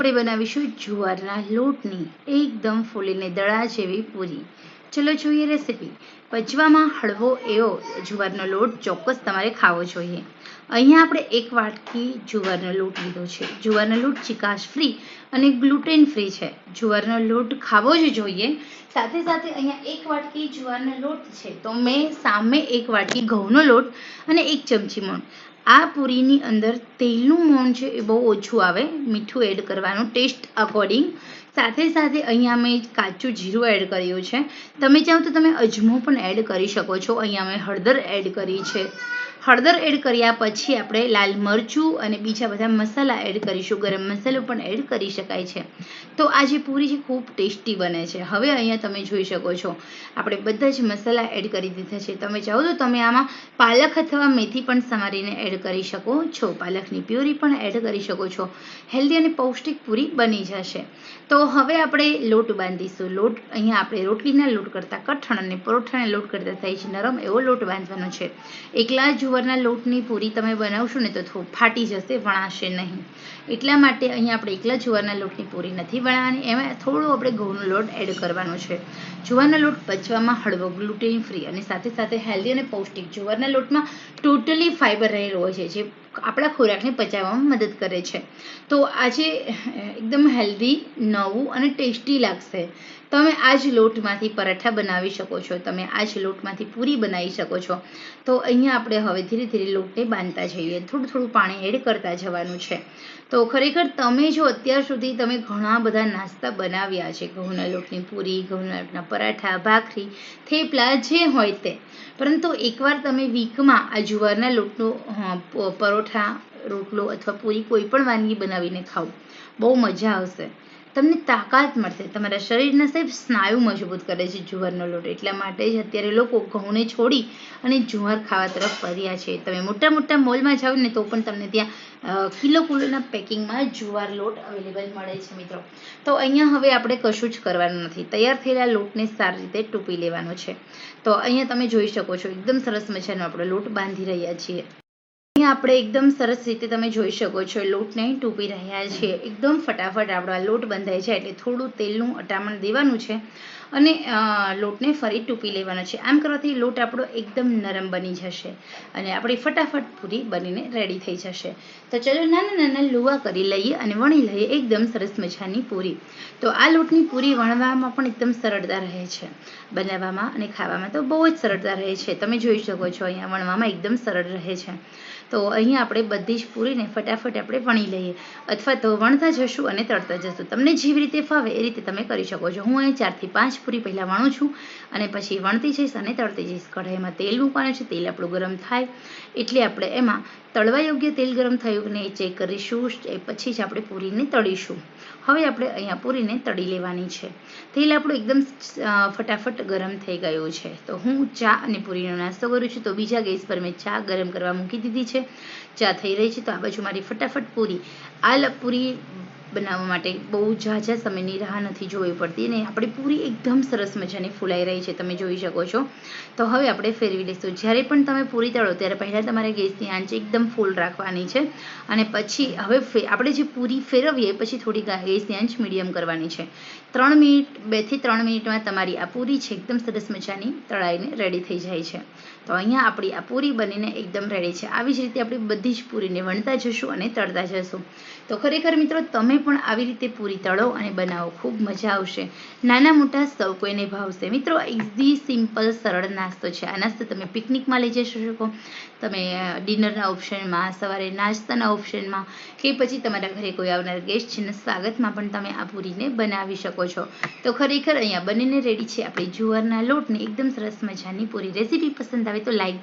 આપણે બનાવીશું જુવારના લોટની એકદમ ફૂલીને દડા જેવી પૂરી. ચલો જોઈએ રેસીપી પચવામાં હળવો એવો જુવારનો લોટ ચોક્કસ તમારે ખાવો જોઈએ. અહીંયા આપણે એક વાટકી જુવારનો લોટ લીધો છે. જુવારનો લોટ ચિકાશ ફ્રી અને ગ્લુટેન ફ્રી છે. જુવારનો લોટ ખાવો જ જોઈએ. સાથે સાથે અહીંયા એક વાટકી જુવારનો લોટ છે. તો મેં સામે એક વાટકી ઘઉંનો લોટ અને એક ચમચી મોણ આ પૂરીની અંદર તેલનું મોણ છે એ બહુ ઓછું આવે. મીઠું એડ કરવાનું. ટેસ્ટ અકોર્ડિંગ સાથે સાથે અહીંયા મેં કાચું જીરું એડ કર્યું છે. તમે ચાહો તો તમે અજમો પણ એડ કરી શકો છો. અહીંયા મેં હળદર એડ કરી છે. હળદર એડ કર્યા પછી આપણે લાલ મરચું અને બીજા બધા મસાલા એડ કરીશું. ગરમ મસાલો પણ એડ કરી શકાય છે. તો આ જે પૂરી છે ખૂબ ટેસ્ટી બને છે. હવે અહીંયા તમે જોઈ શકો છો. આપણે બધા જ મસાલા એડ કરી દીધા છે. તમે ચાહો તો તમે આમાં પાલક અથવા મેથી પણ સમારીને એડ કરી શકો છો. પાલકની પ્યુરી પણ એડ કરી શકો છો. હેલ્ધી અને પૌષ્ટિક પૂરી બની જશે. તો હવે આપણે લોટ બાંધીશું. લોટ અહીંયા આપણે રોટલીના લોટ કરતાં કઠણ અને પરોઠાના લોટ કરતાં થાય છે. નરમ એવો લોટ બાંધવાનો છે. એકલા જુવારના લોટની પૂરી તમે બનાવશો ને તો ફાટી જશે, વણાશે નહીં. એટલા માટે અહીંયા આપણે એકલા જુવારના લોટની પૂરી નથી બનાવવાની એમાં થોડું આપણે ઘઉંનો લોટ એડ કરવાનો છે. જુવારનો લોટ પચવામાં હળવો ગ્લુટેન ફ્રી અને સાથે સાથે હેલ્ધી અને પૌષ્ટિક. જુવારના લોટમાં ટોટલી ફાઇબર રહેલું હોય છે, જે આપણા ખોરાકને પચાવવામાં મદદ કરે છે. તો આજે એકદમ હેલ્ધી નવું અને ટેસ્ટી લાગશે. તમે આ જ લોટમાંથી પરાઠા બનાવી શકો છો, તમે આ જ લોટમાંથી પૂરી બનાવી શકો છો. તો અહીંયા આપણે હવે ધીરે ધીરે લોટને બાંધતા જઈએ, થોડું થોડું પાણી એડ કરતા જવાનું છે. તો ખરેખર તમે જો અત્યાર સુધી તમે ઘણા બધા નાસ્તા બનાવ્યા છે, ઘઉંના લોટની પૂરી, ઘઉંના લોટના પરાઠા, ભાખરી, થેપલા, જે હોય તે. પરંતુ એકવાર તમે વીકમાં આ જુવારના લોટનો પરોઠા, રોટલો અથવા પૂરી કોઈ પણ વાનગી બનાવીને ખાઓ, બહુ મજા આવશે. તમને તાકાત મળશે. તમારા શરીરના સાહેબ સ્નાયુ મજબૂત કરે છે, જુવારનો લોટ. એટલા માટે જ અત્યારે લોકો ઘઉંને છોડી અને જુવાર ખાવા તરફ ફર્યા છે. તમે મોટા મોટા મોલમાં જાઓ ને તો પણ તમને ત્યાં કિલો કિલોના પેકિંગમાં જુવાર લોટ અવેલેબલ મળે છે, મિત્રો. તો અહીંયા હવે આપણે કશું જ કરવાનું નથી. તૈયાર થયેલા લોટને સારી રીતે ટૂંપી લેવાનો છે. તો અહીંયા તમે જોઈ શકો છો, એકદમ સરસ મજાનો આપણે લોટ બાંધી રહ્યા છીએ. અહીંયા આપણે એકદમ સરસ રીતે તમે જોઈ શકો છો, લોટને ટૂંપી રહ્યા છીએ. એકદમ ફટાફટ આપણો લોટ બંધાય છે, એટલે થોડું તેલનું અટામણ દેવાનું છે. અને લોટને ફરી ટૂંપી લેવાનો છે. આમ કરવાથી લોટ આપણો એકદમ નરમ બની જશે અને આપણી ફટાફટ પૂરી બનીને રેડી થઈ જશે. તો ચલો નાના નાના લુવા કરી લઈએ અને વણી લઈએ એકદમ સરસ મજાની પૂરી. તો આ લોટની પૂરી વણવામાં પણ એકદમ સરળતા રહે છે. બનાવવામાં અને ખાવામાં તો બહુ જ સરળતા રહે છે. તમે જોઈ શકો છો અહીંયા વણવામાં એકદમ સરળ રહે છે. તો અહીંયા આપણે બધી જ પૂરીને ફટાફટ આપણે વણી લઈએ. અથવા તો વણતા જશું અને તળતા જશું. તમને જેવી રીતે ફાવે એ રીતે તમે કરી શકો છો. હું અહીં ચારથી પાંચ પૂરી પહેલાં વણું છું અને પછી વણતી જઈશ અને તળતી જઈશ. કઢાઈમાં તેલ મૂકવાનું છે, તેલ આપણું ગરમ થાય એટલે આપણે એમાં તળવા યોગ્ય તેલ ગરમ થયું કે નહીં ચેક કરીશું, એ પછી જ આપણે પૂરીને તળીશું. હવે આપણે અહીંયા પૂરીને તળી લેવાની છે. તેલ આપણું એકદમ ફટાફટ ગરમ થઈ ગયું છે. તો હું ચા અને પૂરીનો નાસ્તો કરું છું. તો બીજા ગેસ પર મેં ચા ગરમ કરવા મૂકી દીધી છે. ચા થઈ રહી છે. તો આ બાજુ મારી ફટાફટ પૂરી. આ પૂરી બનાવવા માટે બહુ ઝાઝા સમયની રાહ નથી જોવી પડતી અને આપણી પૂરી એકદમ સરસ મજાની ફૂલાઈ રહી છે, તમે જોઈ શકો છો. તો હવે આપણે ફેરવી લઈશું. જ્યારે પણ તમે પૂરી તળો, ત્યારે પહેલાં તમારે ગેસની આંચ એકદમ ફૂલ રાખવાની છે અને પછી હવે આપણે જે પૂરી ફેરવીએ, પછી થોડી ગેસની આંચ મીડિયમ કરવાની છે. ત્રણ મિનિટ બેથી ત્રણ મિનિટમાં તમારી આ પૂરી છે, એકદમ સરસ મજાની તળાઈને રેડી થઈ જાય છે. તો અહીંયા આપણી આ પૂરી બનીને એકદમ રેડી છે. આવી જ રીતે આપણે બધી જ પૂરીને વણતા જશું અને તળતા જશું. તો ખરેખર મિત્રો, તમે પણ આવી રીતે પૂરી તળો અને બનાવો. ખૂબ મજા આવશે. નાના મોટા સૌ કોઈને ભાવશે. મિત્રો ઇઝી સિમ્પલ સરળ નાસ્તો છે. આ નાસ્તો તમે પિકનિકમાં લઈ જઈ શકો. તમે ડિનરના ઓપ્શનમાં, સવારે નાસ્તાના ઓપ્શનમાં કે પછી તમારા ઘરે કોઈ આવનાર ગેસ્ટ છે સ્વાગતમાં પણ તમે આ પૂરીને બનાવી શકો છો. તો ખરેખર અહીંયા બનીને રેડી છે આપણી જુવારના લોટની એકદમ સરસ મજાની પૂરી રેસીપી પસંદ આવે તો લાઈક